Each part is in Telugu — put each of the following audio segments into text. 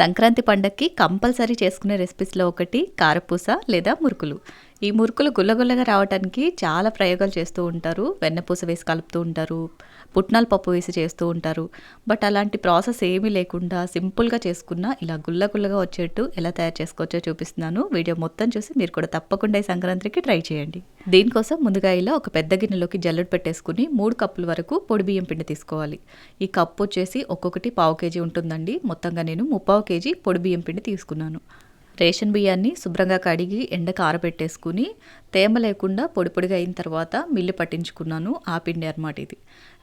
సంక్రాంతి పండక్కి కంపల్సరీ చేసుకునే రెసిపీస్లో ఒకటి కారపూస లేదా మురుకులు. ఈ మురుకులు గుల్లగుల్లగా రావడానికి చాలా ప్రయోగాలు చేస్తూ ఉంటారు. వెన్నపూస వేసి కలుపుతూ ఉంటారు. పుట్నాల పప్పు వేసి చేస్తూ ఉంటారు. బట్ అలాంటి ప్రాసెస్ ఏమీ లేకుండా సింపుల్గా చేసుకున్న ఇలా గుల్లగుల్లగా వచ్చేట్టు ఎలా తయారు చేసుకోవచ్చో చూపిస్తున్నాను. వీడియో మొత్తం చూసి మీరు కూడా తప్పకుండా ఈ సంక్రాంతికి ట్రై చేయండి. దీనికోసం ముందుగా ఇలా ఒక పెద్ద గిన్నెలోకి జల్లెడ పెట్టేసుకుని మూడు కప్పుల వరకు పొడి బియ్యం పిండి తీసుకోవాలి. ఈ కప్పు వచ్చేసి ఒక్కొక్కటి పావు కేజీ ఉంటుందండి. మొత్తంగా నేను ముప్పావు కేజీ పొడి బియ్యం పిండి తీసుకున్నాను. రేషన్ బియ్యాన్ని శుభ్రంగా కడిగి ఎండకు ఆరబెట్టేసుకుని తేమ లేకుండా పొడి పొడిగా అయిన తర్వాత మిల్లు పట్టించుకున్నాను ఆ పిండి అనమాట ఇది.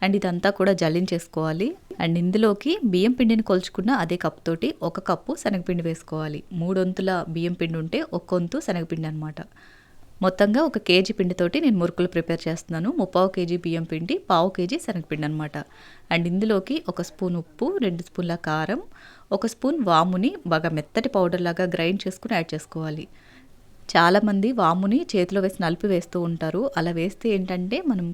అండ్ ఇదంతా కూడా జల్లించేసుకోవాలి. అండ్ ఇందులోకి బియ్యం పిండిని కొలుచుకున్న అదే కప్పుతోటి ఒక కప్పు శనగపిండి వేసుకోవాలి. మూడొంతుల బియ్యం పిండి ఉంటే ఒక్కొంతు శనగపిండి అనమాట మొత్తంగా ఒక కేజీ పిండితోటి నేను మురుకులు ప్రిపేర్ చేస్తున్నాను. ముప్పావు కేజీ బియ్యం పిండి పావు కేజీ శనగపిండి అనమాట అండ్ ఇందులోకి ఒక స్పూన్ ఉప్పు రెండు స్పూన్ల కారం ఒక స్పూన్ వాముని బాగా మెత్తటి పౌడర్ లాగా గ్రైండ్ చేసుకుని యాడ్ చేసుకోవాలి. చాలామంది వాముని చేతిలో వేసి నలిపి వేస్తూ ఉంటారు. అలా వేస్తే ఏంటంటే మనం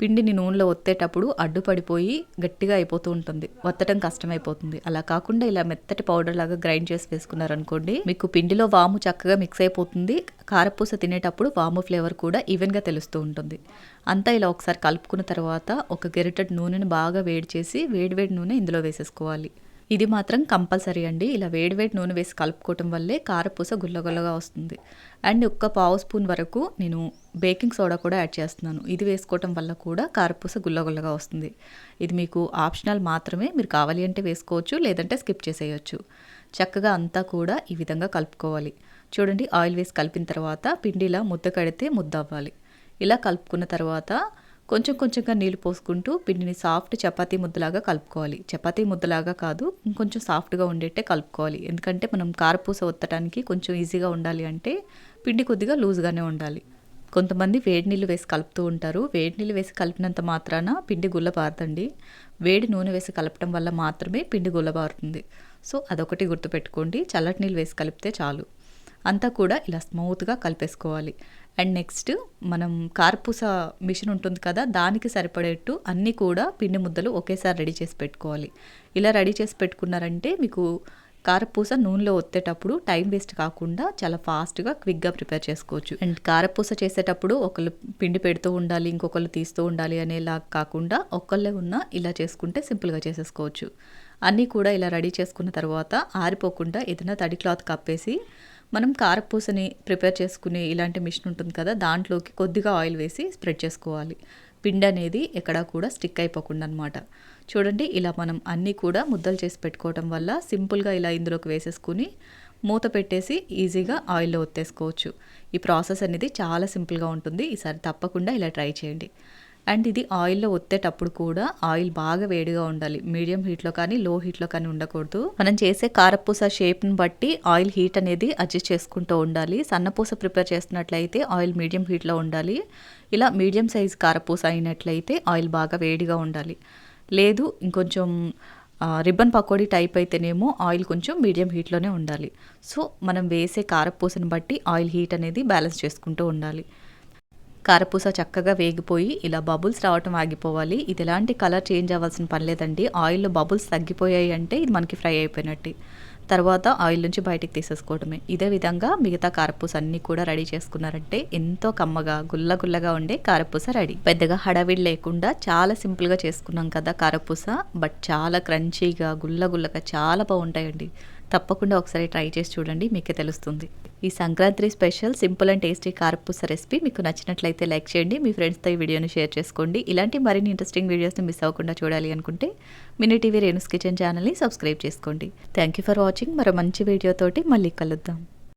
పిండిని నూనెలో ఒత్తేటప్పుడు అడ్డుపడిపోయి గట్టిగా అయిపోతూ ఉంటుంది. ఒత్తడం కష్టమైపోతుంది. అలా కాకుండా ఇలా మెత్తటి పౌడర్ లాగా గ్రైండ్ చేసి వేసుకున్నారనుకోండి మీకు పిండిలో వాము చక్కగా మిక్స్ అయిపోతుంది. కారపూస తినేటప్పుడు వాము ఫ్లేవర్ కూడా ఈవెన్గా తెలుస్తూ ఉంటుంది. అంతా ఇలా ఒకసారి కలుపుకున్న తర్వాత ఒక గెరిటెడ్ నూనెను బాగా వేడి చేసి వేడివేడి నూనె ఇందులో వేసేసుకోవాలి. ఇది మాత్రం కంపల్సరీ అండి. ఇలా వేడివేడి నూనె వేసి కలుపుకోవటం వల్లే కారపూస గుల్లగుల్లగా వస్తుంది. అండ్ ఒక్క పావు స్పూన్ వరకు నేను బేకింగ్ సోడా కూడా యాడ్ చేస్తున్నాను. ఇది వేసుకోవటం వల్ల కూడా కారపూస గుల్లగుల్లగా వస్తుంది. ఇది మీకు ఆప్షనల్ మాత్రమే. మీరు కావాలి అంటే వేసుకోవచ్చు లేదంటే స్కిప్ చేసేయచ్చు. చక్కగా అంతా కూడా ఈ విధంగా కలుపుకోవాలి. చూడండి ఆయిల్ వేసి కలిపిన తర్వాత పిండిలా ముద్ద కడితే ముద్ద అవ్వాలి ఇలా కలుపుకున్న తర్వాత కొంచెం కొంచెంగా నీళ్ళు పోసుకుంటూ పిండిని సాఫ్ట్ చపాతీ ముద్దలాగా కలుపుకోవాలి. చపాతీ ముద్దలాగా కాదు ఇంకొంచెం సాఫ్ట్గా ఉండేట్టే కలుపుకోవాలి. ఎందుకంటే మనం కారపూస ఒత్తడానికి కొంచెం ఈజీగా ఉండాలి అంటే పిండి కొద్దిగా లూజ్గానే ఉండాలి. కొంతమంది వేడి నీళ్ళు వేసి కలుపుతూ ఉంటారు. వేడి నీళ్ళు వేసి కలిపినంత మాత్రాన పిండి గుల్లబారుతండి వేడి నూనె వేసి కలపడం వల్ల మాత్రమే పిండి గుల్లబారుతుంది. సో అదొకటి గుర్తుపెట్టుకోండి. చల్లటి నీళ్ళు వేసి కలిపితే చాలు. అంతా కూడా ఇలా స్మూత్గా కలిపేసుకోవాలి. అండ్ నెక్స్ట్ మనం కారపూస మిషన్ ఉంటుంది కదా దానికి సరిపడేట్టు అన్నీ కూడా పిండి ముద్దలు ఒకేసారి రెడీ చేసి పెట్టుకోవాలి. ఇలా రెడీ చేసి పెట్టుకున్నారంటే మీకు కారపూస నూనెలో ఒత్తేటప్పుడు టైం వేస్ట్ కాకుండా చాలా ఫాస్ట్గా క్విక్గా ప్రిపేర్ చేసుకోవచ్చు. అండ్ కారపూస చేసేటప్పుడు ఒకళ్ళు పిండి పెడుతూ ఉండాలి ఇంకొకళ్ళు తీస్తూ ఉండాలి అనేలా కాకుండా ఒకళ్ళే ఉన్న ఇలా చేసుకుంటే సింపుల్గా చేసేసుకోవచ్చు. అన్నీ కూడా ఇలా రెడీ చేసుకున్న తర్వాత ఆరిపోకుండా ఏదైనా తడి క్లాత్ కప్పేసి మనం కారపూసని ప్రిపేర్ చేసుకునే ఇలాంటి మిషన్ ఉంటుంది కదా దాంట్లోకి కొద్దిగా ఆయిల్ వేసి స్ప్రెడ్ చేసుకోవాలి. పిండి అనేది ఎక్కడా కూడా స్టిక్ అయిపోకుండా అనమాట చూడండి ఇలా మనం అన్నీ కూడా ముద్దలు చేసి పెట్టుకోవటం వల్ల సింపుల్గా ఇలా ఇందులోకి వేసేసుకుని మూత పెట్టేసి ఈజీగా ఆయిల్లో ఒత్తేసుకోవచ్చు. ఈ ప్రాసెస్ అనేది చాలా సింపుల్గా ఉంటుంది. ఈసారి తప్పకుండా ఇలా ట్రై చేయండి. అండ్ ఇది ఆయిల్లో ఒత్తేటప్పుడు కూడా ఆయిల్ బాగా వేడిగా ఉండాలి. మీడియం హీట్లో కానీ లో హీట్లో కానీ ఉండకూడదు. మనం చేసే కారపూస షేప్ని బట్టి ఆయిల్ హీట్ అనేది అడ్జస్ట్ చేసుకుంటూ ఉండాలి. సన్నపూస ప్రిపేర్ చేస్తున్నట్లయితే ఆయిల్ మీడియం హీట్లో ఉండాలి. ఇలా మీడియం సైజ్ కారపూస అయినట్లయితే ఆయిల్ బాగా వేడిగా ఉండాలి. లేదు ఇంకొంచెం రిబ్బన్ పకోడీ టైప్ అయితేనేమో ఆయిల్ కొంచెం మీడియం హీట్లోనే ఉండాలి. సో మనం వేసే కారపూసని బట్టి ఆయిల్ హీట్ అనేది బ్యాలెన్స్ చేసుకుంటూ ఉండాలి. కారపూస చక్కగా వేగిపోయి ఇలా బబుల్స్ రావటం ఆగిపోవాలి. ఇది ఎలాంటి కలర్ చేంజ్ అవ్వాల్సిన పని లేదండి. ఆయిల్లో బబుల్స్ తగ్గిపోయాయి అంటే ఇది మనకి ఫ్రై అయిపోయినట్టు. తర్వాత ఆయిల్ నుంచి బయటికి తీసేసుకోవడమే. ఇదే విధంగా మిగతా కారపూస అన్నీ కూడా రెడీ చేసుకున్నారంటే ఎంతో కమ్మగా గుల్ల గుల్లగా ఉండే కారపూస రెడీ. పెద్దగా హడావిడి లేకుండా చాలా సింపుల్గా చేసుకున్నాం కదా కారపూస. బట్ చాలా క్రంచీగా గుల్ల గుల్లగా చాలా బాగుంటాయండి. తప్పకుండా ఒకసారి ట్రై చేసి చూడండి మీకే తెలుస్తుంది. ఈ Sankranti special simple and tasty karapusa recipe మీకు నచ్చినట్లయితే లైక్ చేయండి మీ ఫ్రెండ్స్తో ఈ వీడియోని షేర్ చేసుకోండి. ఇలాంటి మరిన్ని ఇంట్రెస్టింగ్ వీడియోస్ని మిస్ అవ్వకుండా చూడాలి అనుకుంటే మినీ టీవీ రేణుస్ కిచెన్ ఛానల్ని సబ్స్క్రైబ్ చేసుకోండి. థ్యాంక్ యూ ఫర్ వాచింగ్ మరో మంచి వీడియోతోటి మళ్ళీ కలుద్దాం.